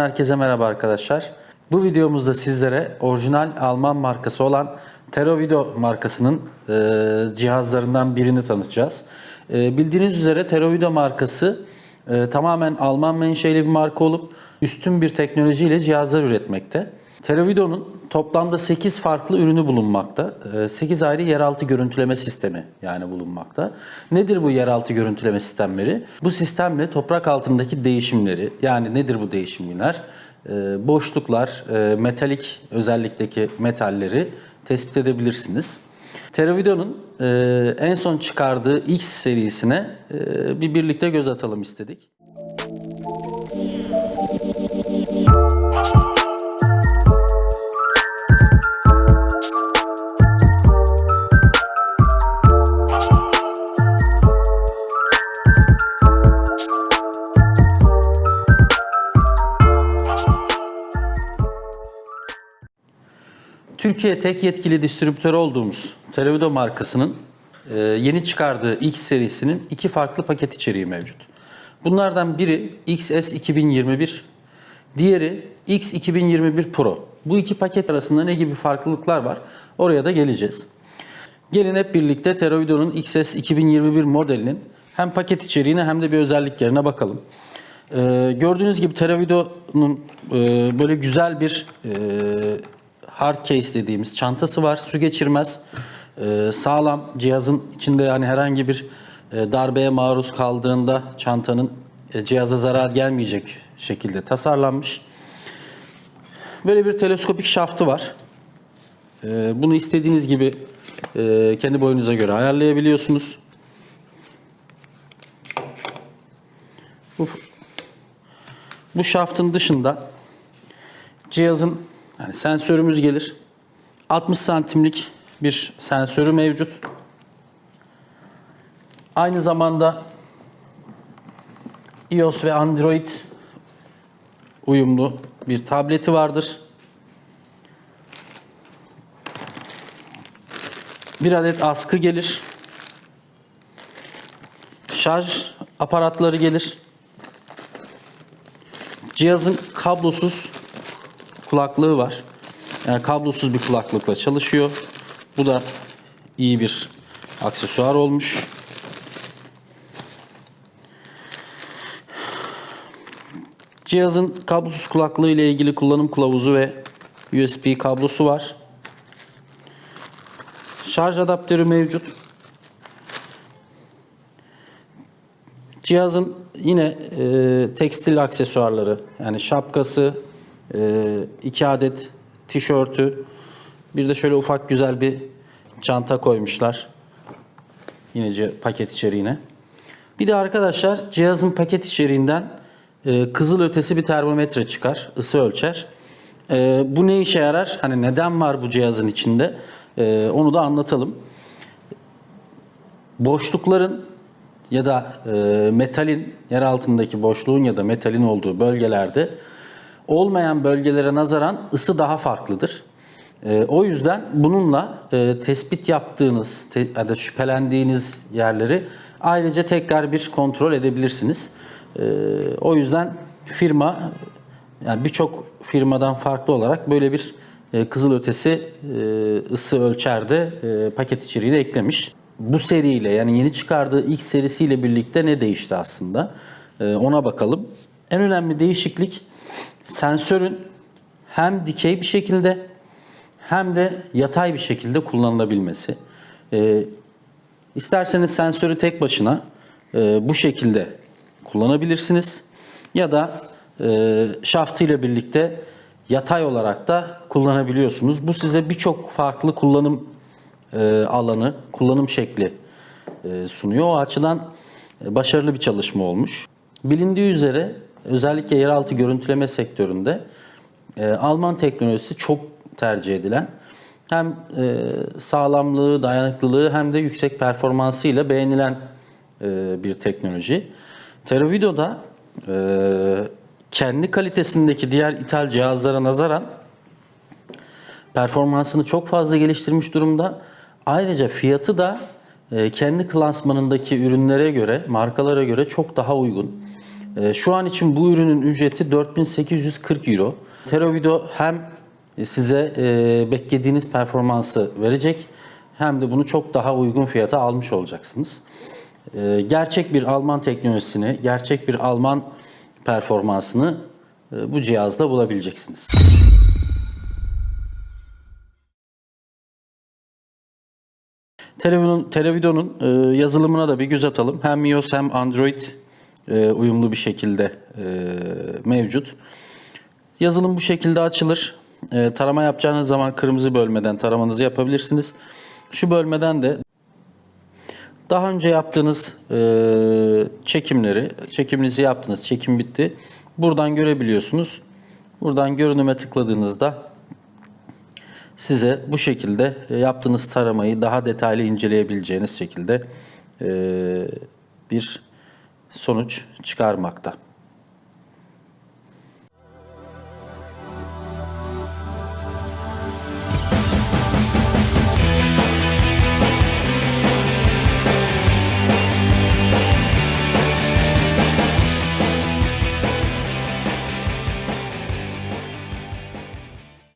Herkese merhaba arkadaşlar. Bu videomuzda sizlere orijinal Alman markası olan Terovido markasının e, cihazlarından birini tanıtacağız. E, bildiğiniz üzere Terovido markası e, tamamen Alman menşeli bir marka olup üstün bir teknolojiyle cihazlar üretmekte. Terovido'nun toplamda 8 farklı ürünü bulunmakta. E, 8 ayrı yeraltı görüntüleme sistemi yani bulunmakta. Nedir bu yeraltı görüntüleme sistemleri? Bu sistemle toprak altındaki değişimleri yani nedir bu değişimler? E, boşluklar, e, metalik özellikteki metalleri tespit edebilirsiniz. Teravido'nun e, en son çıkardığı X serisine e, bir birlikte göz atalım istedik. Türkiye tek yetkili distribütör olduğumuz Televido markasının e, yeni çıkardığı X serisinin iki farklı paket içeriği mevcut. Bunlardan biri XS 2021, diğeri X 2021 Pro. Bu iki paket arasında ne gibi farklılıklar var? Oraya da geleceğiz. Gelin hep birlikte Teroido'nun XS 2021 modelinin hem paket içeriğine hem de bir özelliklerine bakalım. Ee, gördüğünüz gibi Teravido'nun e, böyle güzel bir e, hard case dediğimiz çantası var. Su geçirmez. e, sağlam cihazın içinde yani herhangi bir e, darbeye maruz kaldığında çantanın e, cihaza zarar gelmeyecek şekilde tasarlanmış. Böyle bir teleskopik şaftı var. E, bunu istediğiniz gibi e, kendi boyunuza göre ayarlayabiliyorsunuz. Bu, bu şaftın dışında cihazın yani sensörümüz gelir. 60 santimlik bir sensörü mevcut. Aynı zamanda iOS ve Android uyumlu bir tableti vardır. Bir adet askı gelir. Şarj aparatları gelir. Cihazın kablosuz kulaklığı var. Yani kablosuz bir kulaklıkla çalışıyor. Bu da iyi bir aksesuar olmuş. Cihazın kablosuz kulaklığı ile ilgili kullanım kılavuzu ve USB kablosu var. Şarj adaptörü mevcut. Cihazın yine e, tekstil aksesuarları yani şapkası, e, iki adet tişörtü, bir de şöyle ufak güzel bir çanta koymuşlar. Yine paket içeriğine. Bir de arkadaşlar cihazın paket içeriğinden e, kızıl ötesi bir termometre çıkar, ısı ölçer. E, bu ne işe yarar? Hani neden var bu cihazın içinde? E, onu da anlatalım. Boşlukların ya da e, metalin yer altındaki boşluğun ya da metalin olduğu bölgelerde olmayan bölgelere nazaran ısı daha farklıdır. E, o yüzden bununla e, tespit yaptığınız ya da şüphelendiğiniz yerleri ayrıca tekrar bir kontrol edebilirsiniz. E, o yüzden firma yani birçok firmadan farklı olarak böyle bir e, kızılötesi e, ısı ölçerde e, paket içeriği de eklemiş. Bu seriyle yani yeni çıkardığı ilk serisiyle birlikte ne değişti aslında? E, ona bakalım. En önemli değişiklik sensörün hem dikey bir şekilde hem de yatay bir şekilde kullanılabilmesi. E, isterseniz sensörü tek başına e, bu şekilde kullanabilirsiniz ya da e, şaftı ile birlikte yatay olarak da kullanabiliyorsunuz. Bu size birçok farklı kullanım e, alanı, kullanım şekli e, sunuyor. O açıdan e, başarılı bir çalışma olmuş. Bilindiği üzere özellikle yeraltı görüntüleme sektöründe e, Alman teknolojisi çok tercih edilen hem e, sağlamlığı, dayanıklılığı hem de yüksek performansıyla beğenilen e, bir teknoloji. Teravido da e, kendi kalitesindeki diğer ithal cihazlara nazaran performansını çok fazla geliştirmiş durumda. Ayrıca fiyatı da e, kendi klasmanındaki ürünlere göre, markalara göre çok daha uygun. E, Şu an için bu ürünün ücreti 4840 euro. Terovido hem size e, beklediğiniz performansı verecek hem de bunu çok daha uygun fiyata almış olacaksınız. E, Gerçek bir Alman teknolojisini, gerçek bir Alman performansını e, bu cihazda bulabileceksiniz. Televizyonun e, yazılımına da bir göz atalım. Hem iOS hem Android e, uyumlu bir şekilde e, mevcut. Yazılım bu şekilde açılır. E, tarama yapacağınız zaman kırmızı bölmeden taramanızı yapabilirsiniz. Şu bölmeden de daha önce yaptığınız çekimleri, çekiminizi yaptınız, çekim bitti. Buradan görebiliyorsunuz. Buradan görünüme tıkladığınızda size bu şekilde yaptığınız taramayı daha detaylı inceleyebileceğiniz şekilde bir sonuç çıkarmakta.